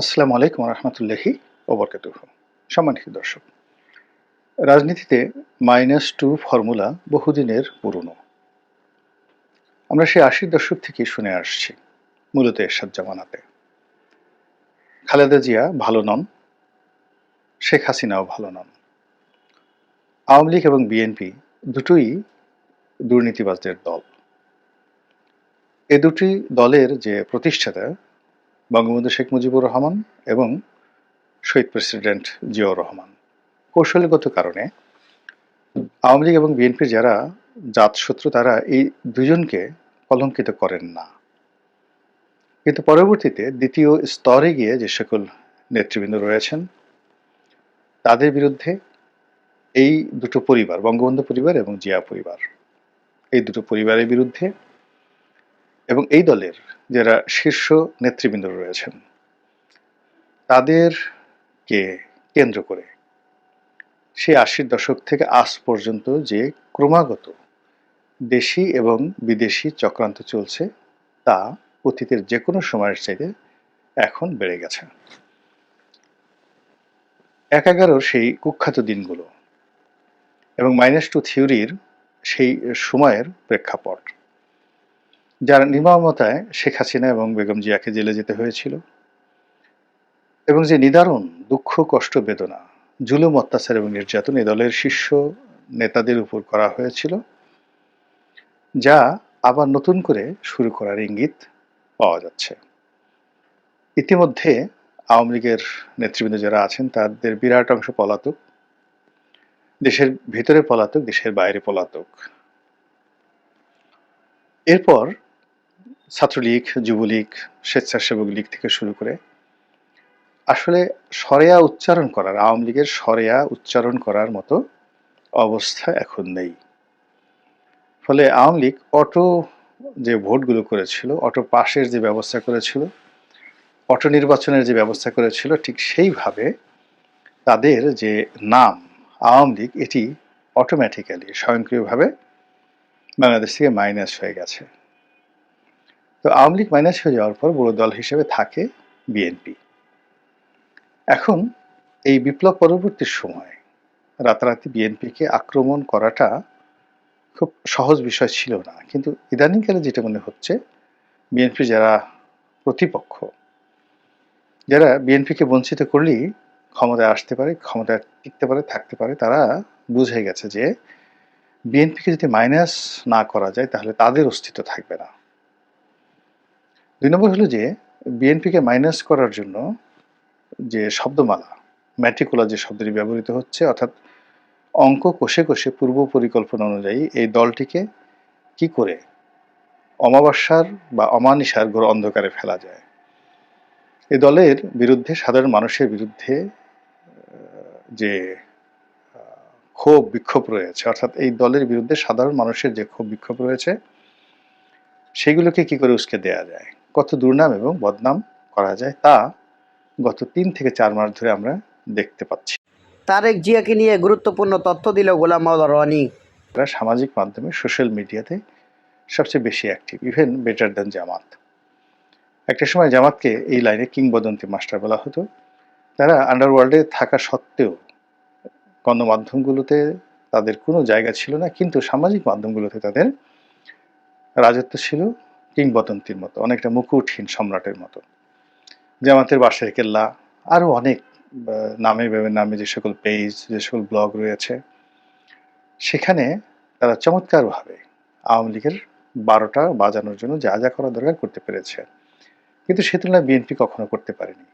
আসসালামু আলাইকুম রহমতুল্লাহি ওবরকাতুহ। সম্মানিত দর্শক, রাজনীতিতে মাইনাস টু ফর্মুলা বহুদিনের পুরনো। আমরা সেই আশির দশক থেকে শুনে আসছি, মূলত এরশাদ জামানাতে। খালেদা জিয়া ভালো নন, শেখ হাসিনাও ভালো নন। আওয়ামী লীগ এবং বিএনপি দুটোই দুর্নীতিবাজদের দল। এ দুটি দলের যে প্রতিষ্ঠাতা বঙ্গবন্ধু শেখ মুজিবুর রহমান এবং শহীদ প্রেসিডেন্ট জিয়াউর রহমান। কৌশলগত কারণে আওয়ামী লীগ এবং বিএনপির যারা জাতশত্রু তারা এই দুজনকে কলঙ্কিত করেন না। কিন্তু পরবর্তীতে দ্বিতীয় স্তরে গিয়ে যে সকল নেতৃবৃন্দ রয়েছেন, তাদের বিরুদ্ধে এই দুটো পরিবার, বঙ্গবন্ধু পরিবার এবং জিয়া পরিবার, এই দুটো পরিবারের বিরুদ্ধে এবং এই দলের যারা শীর্ষ নেতৃবৃন্দ রয়েছেন, তাদেরকে কেন্দ্র করে সেই আশির দশক থেকে আজ পর্যন্ত যে ক্রমাগত দেশি এবং বিদেশি চক্রান্ত চলছে, তা অতীতের যে কোনো সময়ের চাইতে এখন বেড়ে গেছে। এক এগারোর সেই কুখ্যাত দিনগুলো এবং মাইনাস টু থিওরির সেই সময়ের প্রেক্ষাপট। যার নির্মমতায় শেখ হাসিনা এবং বেগম জিয়াকে জেলে যেতে হয়েছিল। এবং যে নিদারুণ দুঃখ, কষ্ট, বেদনা, জুলুম, অত্যাচার এবং নির্যাতন এ দলের শীর্ষ নেতাদের উপর করা হয়েছিল, যা আবার নতুন করে শুরু করার ইঙ্গিত পাওয়া যাচ্ছে। ইতিমধ্যে আওয়ামী লীগের নেতৃবৃন্দ যারা আছেন, তাদের বিরাট অংশ পলাতক, দেশের ভিতরে পলাতক, দেশের বাইরে পলাতক। এরপর ছাত্রলীগ, যুবলীগ, স্বেচ্ছাসেবক লীগ থেকে শুরু করে আসলে সরেয়া উচ্চারণ করার, আওয়ামী লীগের সরেয়া উচ্চারণ করার মতো অবস্থা এখন নেই। ফলে আওয়ামী লীগ অটো যে ভোটগুলো করেছিল, অটো পাশের যে ব্যবস্থা করেছিল, অটো নির্বাচনের যে ব্যবস্থা করেছিল, ঠিক সেইভাবে তাদের যে নাম আওয়ামী লীগ, এটি অটোমেটিক্যালি স্বয়ংক্রিয়ভাবে বাংলাদেশ থেকে মাইনাস হয়ে গেছে। তো আওয়ামী লীগ মাইনাস হয়ে যাওয়ার পর বড় দল হিসেবে থাকে বিএনপি। এখন এই বিপ্লব পরবর্তী সময় রাতারাতি বিএনপিকে আক্রমণ করাটা খুব সহজ বিষয় ছিল না। কিন্তু ইদানিংকালে যেটা মনে হচ্ছে, বিএনপি যারা প্রতিপক্ষ, যারা বিএনপিকে বঞ্চিত করলেই ক্ষমতায় আসতে পারে, ক্ষমতায় টিকতে পারে, থাকতে পারে, তারা বুঝে গেছে যে বিএনপিকে যদি মাইনাস না করা যায়, তাহলে তাদের অস্তিত্ব থাকবে না। দুই নম্বর হলো যে বিএনপিকে মাইনাস করার জন্য যে শব্দমালা ম্যাট্রিকুলার যে শব্দটি ব্যবহৃত হচ্ছে, অর্থাৎ অঙ্ক কষে কষে পূর্ব পরিকল্পনা অনুযায়ী এই দলটিকে কি করে অমাবস্যার বা অমানিসার ঘোর অন্ধকারে ফেলা যায়। এই দলের বিরুদ্ধে, সাধারণ মানুষের বিরুদ্ধে যে ক্ষোভ, বিক্ষোভ রয়েছে, অর্থাৎ এই দলের বিরুদ্ধে সাধারণ মানুষের যে ক্ষোভ, বিক্ষোভ রয়েছে, সেগুলোকে কি করে উস্কে দেয়া যায়? কত দুর্নাম এবং বদনাম করা যায় তা গত তিন থেকে চার মাস ধরে আমরা দেখতে পাচ্ছি। তারেক জিয়াকে নিয়ে গুরুত্বপূর্ণ তথ্য দিল গোলাম মাওলা রনি। তারা সামাজিক মাধ্যমে সোশ্যাল মিডিয়াতে সবচেয়ে বেশি active even better than Jamaat. একটা সময় জামাতকে এই লাইনে কিংবদন্তি মাস্টার বলা হতো। তারা আন্ডারওয়ার্ল্ডে থাকা সত্ত্বেও গণমাধ্যমগুলোতে তাদের কোনো জায়গা ছিল না কিন্তু সামাজিক মাধ্যমগুলোতে তাদের রাজত্ব ছিল। কিংবদন্তির মতো, অনেকটা মুকুটহীন সম্রাটের মতো। জামাতের বাসের কেল্লা আরও অনেক নামে নামে যে সকল পেজ, যে সকল ব্লগ রয়েছে, সেখানে তারা চমৎকারভাবে আওয়ামী লীগের বারোটা বাজানোর জন্য যা যা করা দরকার করতে পেরেছে। কিন্তু সে তুলনায় বিএনপি কখনো করতে পারেনি।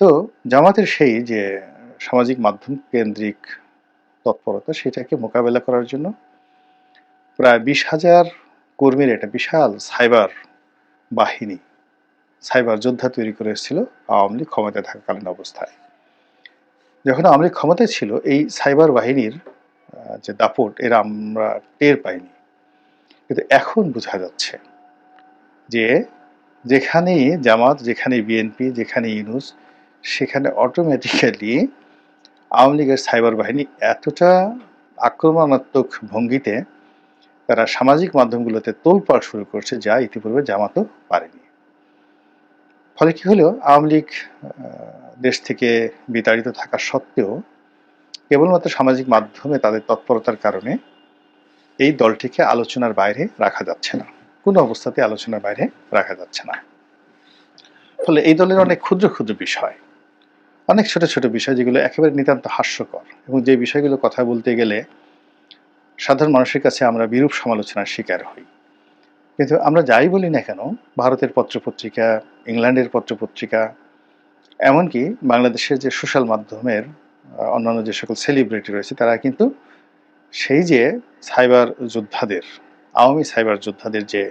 তো জামাতের সেই যে সামাজিক মাধ্যম কেন্দ্রিক তৎপরতা, সেটাকে মোকাবেলা করার জন্য প্রায় বিশ হাজার কর্মীর একটা বিশাল সাইবার বাহিনী, সাইবার যোদ্ধা তৈরি করে এসেছিল আওয়ামী লীগ ক্ষমতায় থাকাকালীন অবস্থায়। যখন আওয়ামী লীগ ক্ষমতায় ছিল, এই সাইবার বাহিনীর যে দাপট, এরা আমরা টের পাইনি। কিন্তু এখন বোঝা যাচ্ছে যে যেখানে জামাত, যেখানে বিএনপি, যেখানে ইউনুস, সেখানে অটোমেটিক্যালি আওয়ামী লীগের সাইবার বাহিনী এতটা আক্রমণাত্মক ভঙ্গিতে তারা সামাজিক মাধ্যমগুলোতে তোলপাড় শুরু করছে যা ইতিপূর্বে জামাতও পারেনি। ফলে কি হলো? আওয়ামী লীগ দেশ থেকে বিতাড়িত থাকা সত্ত্বেও কেবলমাত্র সামাজিক মাধ্যমে তাদের তৎপরতার কারণে এই দলটিকে আলোচনার বাইরে রাখা যাচ্ছে না। কোনো অবস্থাতে আলোচনার বাইরে রাখা যাচ্ছে না। ফলে এই দলের অনেক ক্ষুদ্র ক্ষুদ্র বিষয়, অনেক ছোট ছোট বিষয় যেগুলো একেবারে নিতান্ত হাস্যকর এবং যে বিষয়গুলো কথা বলতে গেলে সাধারণ মানুষের কাছে আমরা বিরূপ সমালোচনার শিকার হই। কিন্তু আমরা যাই বলি না কেন, ভারতের পত্রপত্রিকা, ইংল্যান্ডের পত্রপত্রিকা, এমনকি বাংলাদেশের যে সোশ্যাল মাধ্যমের অন্যান্য যে সকল সেলিব্রিটি রয়েছে, তারা কিন্তু সেই যে সাইবার যোদ্ধাদের, আওয়ামী সাইবার যোদ্ধাদের যে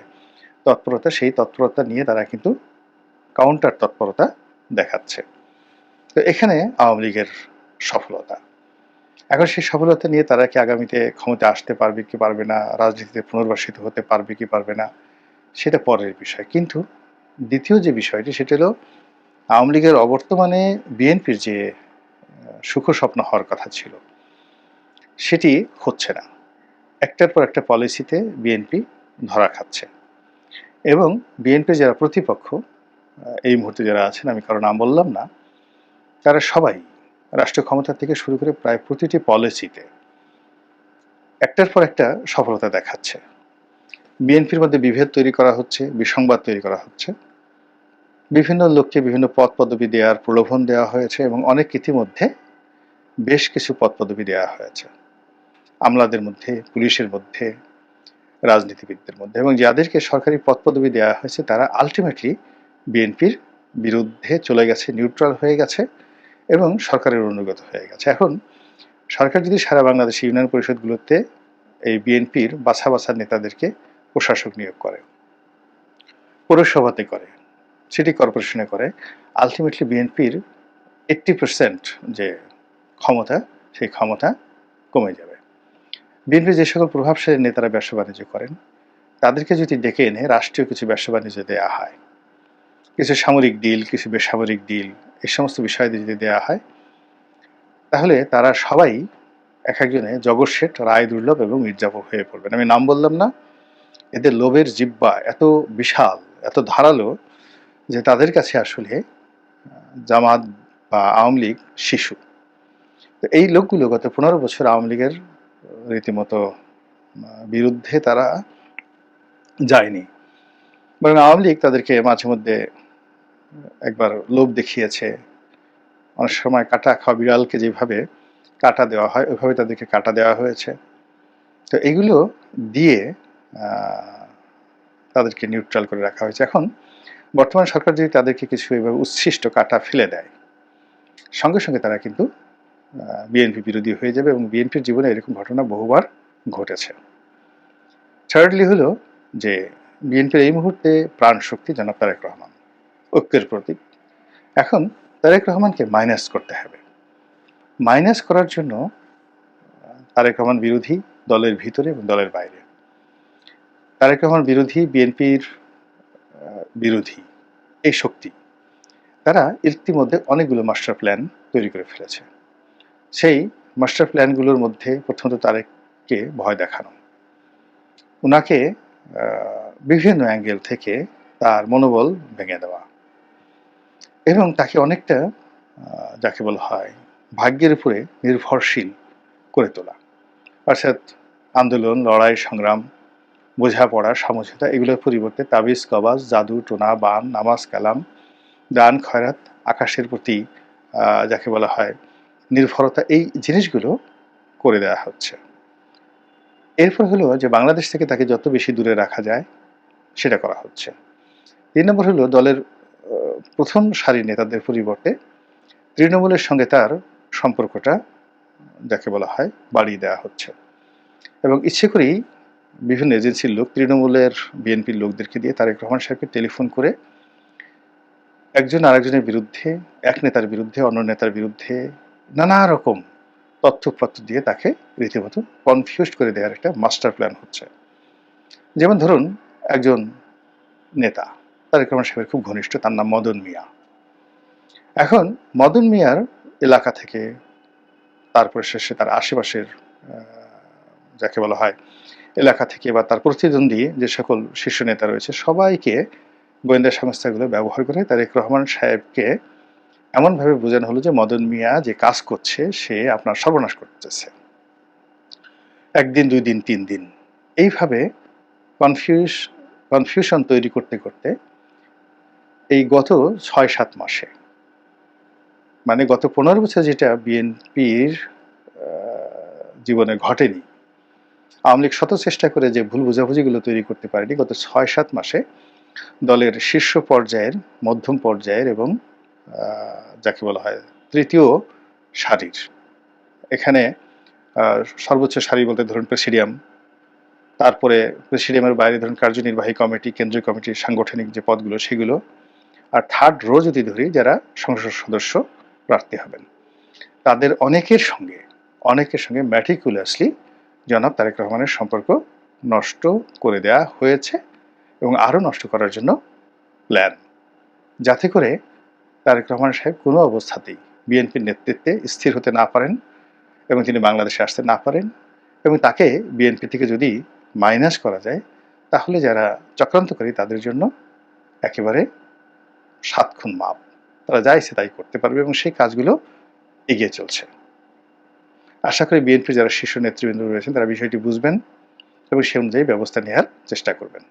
তৎপরতা, সেই তৎপরতা নিয়ে তারা কিন্তু কাউন্টার তৎপরতা দেখাচ্ছে। তো এখানে আওয়ামী লীগের সফলতা। এখন সেই সফলতা নিয়ে তারা কি আগামীতে ক্ষমতা আসতে পারবে কি পারবে না? রাজনীতিতে পুনর্বাসিত হতে পারবে কি পারবে না? সেটা পরের বিষয়। কিন্তু দ্বিতীয় যে বিষয়টি, সেটা হলো আওয়ামী লীগের অবর্তমানে বিএনপির যে সুখ স্বপ্ন হওয়ার কথা ছিল, সেটি হচ্ছে না। একটার পর একটা পলিসিতে বিএনপি ধরা খাচ্ছে। এবং বিএনপি যারা প্রতিপক্ষ এই মুহূর্তে যারা আছেন, আমি কারও নাম বললাম না, তারা সবাই রাষ্ট্র ক্ষমতা থেকে শুরু করে প্রায় প্রতিটি পলিসিতে একটার পর একটা সফলতা দেখাচ্ছে। বিএনপির মধ্যে বিভেদ তৈরি করা হচ্ছে, বিসংবাদ তৈরি করা হচ্ছে। বিভিন্ন লোককে বিভিন্ন পদ পদবি দেওয়ার প্রলোভন দেওয়া হয়েছে এবং অনেক ইতিমধ্যে বেশ কিছু পদ পদবি দেওয়া হয়েছে। আমলাদের মধ্যে, পুলিশের মধ্যে, রাজনীতিবিদদের মধ্যে এবং যাদেরকে সরকারি পদ পদবি দেওয়া হয়েছে তারা আলটিমেটলি বিএনপির বিরুদ্ধে চলে গেছে নিউট্রাল হয়ে গেছে। এবং সরকারের অনুগত হয়ে গেছে। এখন সরকার যদি সারা বাংলাদেশ ইউনিয়ন পরিষদগুলোতে এই বিএনপির বাছা বাছা নেতাদেরকে প্রশাসক নিয়োগ করে, পৌরসভাতে করে, সিটি কর্পোরেশনে করে আলটিমেটলি বিএনপির এইট্টি পার্সেন্ট যে ক্ষমতা, সেই ক্ষমতা কমে যাবে। বিএনপির যে সকল প্রভাবশালী নেতারা ব্যবসা বাণিজ্য করেন, তাদেরকে যদি ডেকে এনে রাষ্ট্রীয় কিছু ব্যবসা বাণিজ্য দেওয়া হয় কিছু সামরিক ডিল, কিছু বেসামরিক ডিল, এই সমস্ত বিষয় যদি দেওয়া হয়, তাহলে তারা সবাই এক একজনে জগৎ শেঠ, রায় দুর্লভ এবং মির্জাপুর হয়ে পড়বেন। আমি নাম বললাম না, এদের লোভের জিব্বা এত বিশাল, এত ধারালো যে তাদের কাছে আসলে জামাত বা আওয়ামী লীগ শিশু। তো এই লোকগুলো গত পনেরো বছর আওয়ামী লীগের রীতিমতো বিরুদ্ধে তারা যায়নি। বরং আওয়ামী লীগ তাদেরকে মাঝে মধ্যে একবার লোভ দেখিয়েছে। অনেক সময় কাটা খাওয়া বিড়ালকে যেভাবে কাটা দেওয়া হয়, ওইভাবে তাদেরকে কাটা দেওয়া হয়েছে। তো এগুলো দিয়ে তাদেরকে নিউট্রাল করে রাখা হয়েছে। এখন বর্তমান সরকার যদি তাদেরকে কিছু এভাবে উচ্ছিষ্ট কাটা ফেলে দেয়, সঙ্গে সঙ্গে তারা কিন্তু বিএনপি বিরোধী হয়ে যাবে এবং বিএনপির জীবনে এরকম ঘটনা বহুবার ঘটেছে। থার্ডলি হলো যে বিএনপির এই মুহূর্তে প্রাণ শক্তি জনাব তারেক রহমান। ঐক্যের প্রতীক। এখন তারেক রহমানকে মাইনাস করতে হবে। মাইনাস করার জন্য তারেক রহমান বিরোধী দলের ভিতরে এবং দলের বাইরে। তারেক রহমান বিরোধী, বিএনপির বিরোধী, এই শক্তি, তারা ইতিমধ্যে অনেকগুলো মাস্টার প্ল্যান তৈরি করে ফেলেছে। সেই মাস্টার প্ল্যানগুলোর মধ্যে প্রথমত তারেককে ভয় দেখানো। ওনাকে বিভিন্ন অ্যাঙ্গেল থেকে তার মনোবল ভেঙে দেওয়া। এবং তাকে অনেকটা যাকে বলা হয় ভাগ্যের উপরে নির্ভরশীল করে তোলা। অর্থাৎ আন্দোলন, লড়াই, সংগ্রাম, বোঝাপড়া, সমঝোতা এগুলোর পরিবর্তে তাবিজ, কবাজ, জাদু, টোনা, বান, নামাজ, কালাম, দান, খয়রাত, আকাশের প্রতি যাকে বলা হয় নির্ভরতা, এই জিনিসগুলো করে দেওয়া হচ্ছে। এরপর হলো যে বাংলাদেশ থেকে তাকে যত বেশি দূরে রাখা যায়, সেটা করা হচ্ছে। তিন নম্বর হলো দলের প্রথম সারি নেতাদের পরিবর্তে তৃণমূলের সঙ্গে তার সম্পর্কটা যাকে বলা হয় বাড়িয়ে দেওয়া হচ্ছে। এবং ইচ্ছে করেই বিভিন্ন এজেন্সির লোক, তৃণমূলের বিএনপির লোকদেরকে দিয়ে তারেক রহমান সাহেবকে টেলিফোন করে একজন আরেকজনের বিরুদ্ধে, এক নেতার বিরুদ্ধে, অন্য নেতার বিরুদ্ধে নানা রকম তথ্যপত্র দিয়ে তাকে রীতিমতো কনফিউজ করে দেওয়ার একটা মাস্টার প্ল্যান হচ্ছে। যেমন ধরুন, একজন নেতা তারেক রহমান সাহেবের খুব ঘনিষ্ঠ, তার নাম মদন মিয়া। এখন মদন মিয়ার এলাকা থেকে তারপরে শেষে তার আশেপাশের যাকে বলা হয়, এলাকা থেকে বা তার প্রতিদ্বন্দ্বী যে সকল শীর্ষ নেতা রয়েছে, সবাইকে গোয়েন্দা সংস্থাগুলো ব্যবহার করে তারেক রহমান সাহেবকে এমনভাবে বোঝানো হলো যে মদন মিয়া যে কাজ করছে, সে আপনার সর্বনাশ করতেছে। একদিন, দুই দিন, তিন দিন। এইভাবে কনফিউজ কনফিউশন তৈরি করতে করতে এই গত ছয় সাত মাসে। মানে গত পনেরো বছর যেটা বিএনপির জীবনে ঘটেনি। আওয়ামী লীগ শত চেষ্টা করে যে ভুল বোঝাবুঝিগুলো তৈরি করতে পারেনি, গত ছয় সাত মাসে দলের শীর্ষ পর্যায়ের, মধ্যম পর্যায়ের এবং যাকে বলা হয় তৃতীয় সারির। এখানে সর্বোচ্চ সারি বলতে ধরুন প্রেসিডিয়াম, তারপরে প্রেসিডিয়ামের বাইরে ধরুন কার্যনির্বাহী কমিটি, কেন্দ্রীয় কমিটির সাংগঠনিক যে পদগুলো, সেগুলো আর থার্ড রো যদি ধরি, যারা সংসদ সদস্য, প্রার্থী হবেন। তাদের অনেকের সঙ্গে অনেকের সঙ্গে ম্যাটিকুলাসলি জনাব তারেক রহমানের সম্পর্ক নষ্ট করে দেওয়া হয়েছে এবং আরও নষ্ট করার জন্য প্ল্যান যাতে করে তারেক রহমান সাহেব কোনো অবস্থাতেই বিএনপির নেতৃত্বে স্থির হতে না পারেন এবং তিনি বাংলাদেশে আসতে না পারেন এবং তাকে বিএনপি থেকে যদি মাইনাস করা যায়, তাহলে যারা চক্রান্তকারী তাদের জন্য একেবারে সাত খুন মাপ। তারা যাইছে তাই করতে পারবে এবং সেই কাজগুলো এগিয়ে চলছে। আশা করি বিএনপির যারা শীর্ষ নেতৃবৃন্দ রয়েছেন, তারা বিষয়টি বুঝবেন এবং সে অনুযায়ী ব্যবস্থা নেওয়ার চেষ্টা করবেন।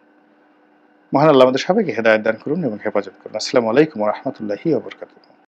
মহান আল্লাহ আমাদের সবাইকে হেদায়ত দান করুন এবং হেফাজত করুন। আসসালামু আলাইকুম রহমতুল্লাহি ওবরকাতুহ